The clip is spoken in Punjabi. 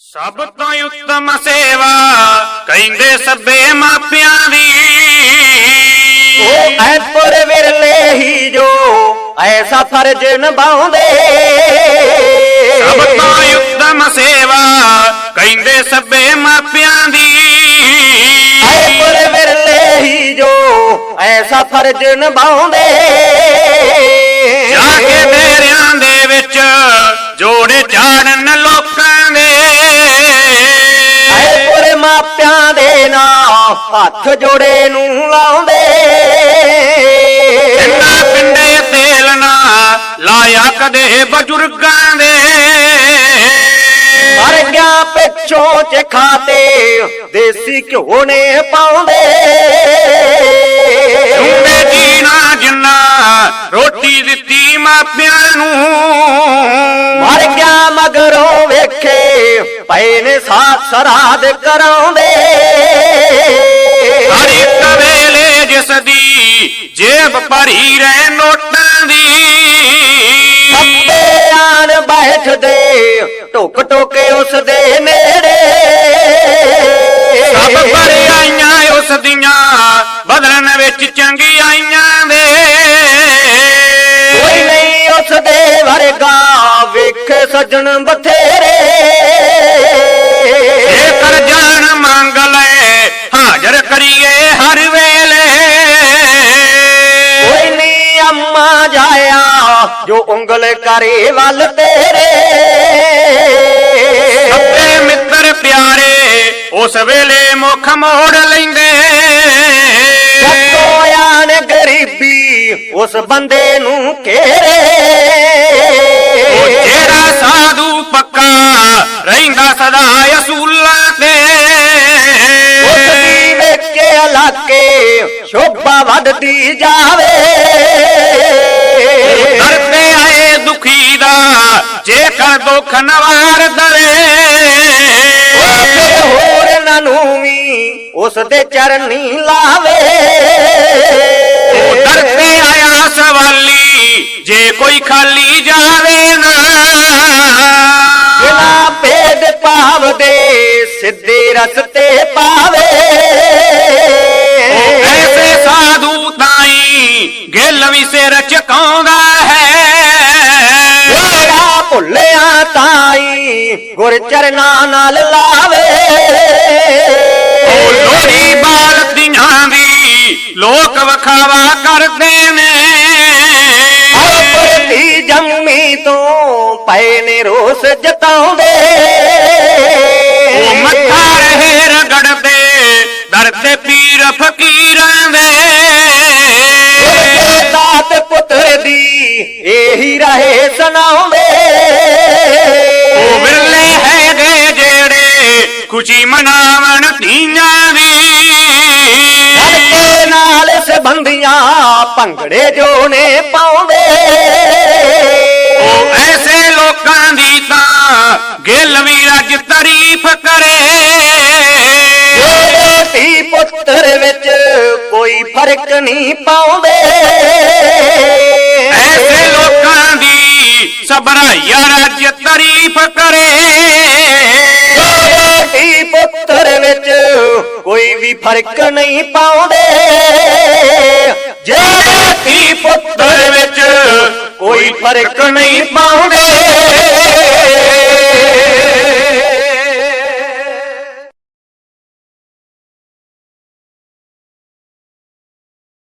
ਸਭ ਤੋਂ ਉੱਤਮ ਸੇਵਾ ਕਹਿੰਦੇ ਸਭੇ ਮਾਪਿਆਂ ਦੀ। ਉਹ ਐਪਰ ਵਿਰਲੇ ਹੀ ਜੋ ਐਸਾ ਫਰਜ਼ ਨਿਭਾਉਂਦੇ। ਸਭ ਤੋਂ ਉੱਤਮ ਸੇਵਾ ਕਹਿੰਦੇ ਸਭੇ ਮਾਪਿਆਂ ਦੀ। ਐਪਰ ਵਿਰਲੇ ਹੀ ਜੋ ਐਸਾ ਫਰਜ਼ ਨਿਭਾਉਂਦੇ। ਜਾ ਕੇ ਡੇਰਿਆਂ ਦੇ ਵਿੱਚ ਜੋੜੇ ਝਾੜਨ ਲੋਕਾਂ ਹੱਥ ਜੋੜੇ ਨੂੰ ਲਾਉਂਦੇ। ਇੰਨਾ ਪਿੰਡੇ ਤੇਲ ਨਾ ਲਾਇਆ ਕਦੇ ਬਜ਼ੁਰਗਾਂ ਦੇ। ਮਰ ਗਿਆ ਪਿੱਛੋਂ ਚ ਖਾਤੇ ਦੇਸੀ ਘਿਓ ਨੇ ਪਾਉਂਦੇ। ਝੂੰਡੇ ਜੀਣਾ ਜਿੰਨਾ ਰੋਟੀ ਦਿੱਤੀ ਮਾਪਿਆਂ ਨੂੰ। ਪਏ ਨੇ ਸਾਥ ਸਰਾਧ ਕਰਾਉਂਦੇ। ਹਰ ਇੱਕ ਵੇਲੇ ਜਿਸ ਦੀ ਜੇਬ ਭਰੀ ਰਹਿ ਨੋਟਾਂ ਦੀ। ਸੱਤੇ ਆਣ ਬੈਠਦੇ ਟੁਕ ਟੋਕੇ ਉਸ ਦੇ ਨੇੜੇ। ਸਭ ਭਰਿਆਈਆਂ ਉਸ ਦੀਆਂ ਬਦਲਣ ਵਿੱਚ ਚੰਗਿਆਈਆਂ ਦੇ। ਕੋਈ ਨਹੀਂ ਉਸ ਦੇ ਵਰਗਾ ਵੇਖੇ ਸੱਜਣ ਬਥੇਰੇ। ਜੋ ਉਂਗਲ ਕਰੇ ਵੱਲ ਤੇਰੇ। ਸੱਤੇ ਮਿੱਤਰ ਪਿਆਰੇ ਉਸ ਵੇਲੇ ਮੁਖ ਮੋੜ ਲੈਂਦੇ। ਆਣ ਗਰੀਬੀ ਉਸ ਬੰਦੇ ਨੂੰ ਘੇਰੇ। ਉਹ ਜਿਹੜਾ ਸਾਧੂ ਪੱਕਾ ਰਹਿੰਦਾ ਸਦਾ ਅਸੂਲਾਂ ਤੇ। ਉਸ ਦੀ ਵੇਖੇ ਇਲਾਕੇ ਸ਼ੋਭਾ ਵੱਧਦੀ ਜਾਵੇ। ਦੁਖੀ ਦਾ ਜੇਕਰ ਦੁੱਖ ਨਵਾਰ ਦਵੇ। ਫਿਰ ਹੋਰ ਨੂੰ ਵੀ ਉਸ ਦੇ ਚਰਨੀ ਲਾਵੇ। ਉਹ ਦਰਦੇ ਆਇਆ ਸਵਾਲੀ ਜੇ ਕੋਈ ਖਾਲੀ ਜਾਵੇ ਨਾ। ਬਿਨਾ ਭੇਦ ਭਾਵ ਦੇ ਸਿੱਧੇ ਰਸਤੇ ਪਾਵੇ। ਉਹ ਐਸੇ ਸਾਧੂ ਤਾਈ ਗਿੱਲ ਵੀ ਸਿਰ ਝਕਾਉਂਦਾ ਹੈ। ਤਾਈ ਗੁਰ ਚਰਨਾਂ ਨਾਲ ਲਾਵੇ। ਉਹ ਲੋੜੀ ਬਾਲਦੀਆਂ ਦੀ ਲੋਕ ਵਖਾਵਾ ਕਰਦੇ ਨੇ। ਆਪਣੀ ਜੰਮੀ ਤੋਂ ਪਏ ਨੇ ਰੋਸ ਜਤਾਉਂਦੇ। ਉਹ ਮੱਥਾ ਰਹੇ ਰਗੜਦੇ ਦਰ ਤੇ ਪੀਰ ਫਕੀਰਾਂ ਦੇ। ਦਾਤ ਪੁੱਤਰ ਦੀ ਇਹੀ ਰਹੇ ਸੁਣਾਉਂਦੇ। ਖੁਸ਼ੀ ਮਨਾਵਣ ਧੀਆਂ ਦੀ ਸੜਕੇ ਨਾਲ ਸੰਬੰਧੀਆਂ ਭੰਗੜੇ ਜੋ ਨੇ ਪਾਉਂਦੇ। ਉਹ ਐਸੇ ਲੋਕਾਂ ਦੀ ਤਾਂ ਗਿੱਲ ਵੀ ਰੱਜ ਤਾਰੀਫ ਕਰੇ। ਜਿਹੜੇ ਧੀ ਪੁੱਤਰ ਵਿੱਚ ਕੋਈ ਫ਼ਰਕ ਨਹੀਂ ਪਾਉਂਦੇ। ਐਸੇ ਲੋਕਾਂ ਦੀ ਸਬਰਾਈਆ ਰੱਜ ਕੋਈ ਵੀ ਫ਼ਰਕ ਨਹੀਂ ਪਾਉਂਦੇ। ਜਿਹੜੇ ਧੀ ਪੁੱਤਰ ਵਿੱਚ ਕੋਈ ਫ਼ਰਕ ਨਹੀਂ ਪਾਉਂਦੇ।